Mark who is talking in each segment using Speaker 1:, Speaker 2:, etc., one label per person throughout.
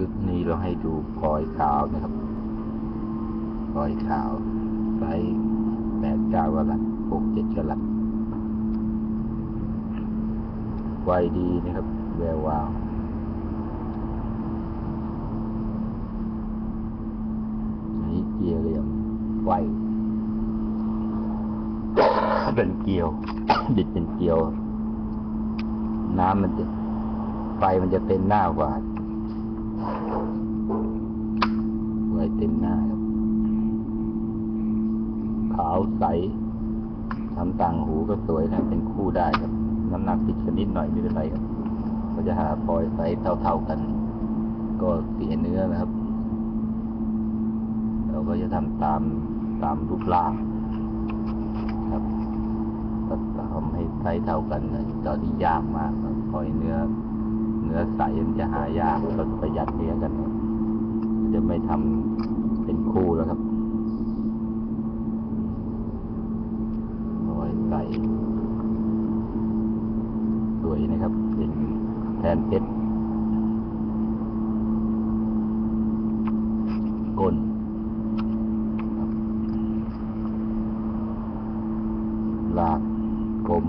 Speaker 1: ชุดนี้เราให้ดูพลอยขาวนะครับพลอยขาวไซส์แปดเก้ากลัดหกเจ็ดกะลัดไวดีนะครับ แวววาวนี้เกียร์เหลี่ยมไวเป็นเกลียวดิดเป็นเกลียว น้ำมันจะไฟมันจะเต็มหน้ากว่า ไว้เต็มหน้าครับขาวใสทำต่างหูก็สวยนะเป็นคู่ได้ครับ น้ำหนักติดชนิดหน่อยไม่เป็นไรครับ ก็จะหาปล่อยไซส์เท่าๆกัน ก็เสียเนื้อนะครับ เราก็จะทำตามตามรูปร่างครับก็ทำให้ไซส์เท่ากันนะตอนนี้ยากมากปล่อยเนื้อ เนื้อใสมันจะหายากเราประหยัดเนื้อกัน จะไม่ทำเป็นคู่แล้วครับปล่อยใสสวยนะครับ เป็น แทนเพชรก้นลากกลม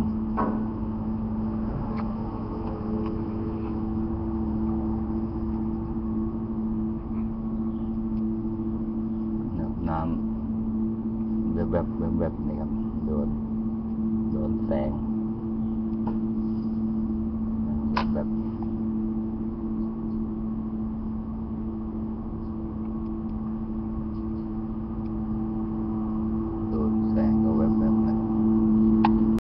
Speaker 1: น้ำแบบแบบแบบแบบนี่ครับ โดน โดนแสง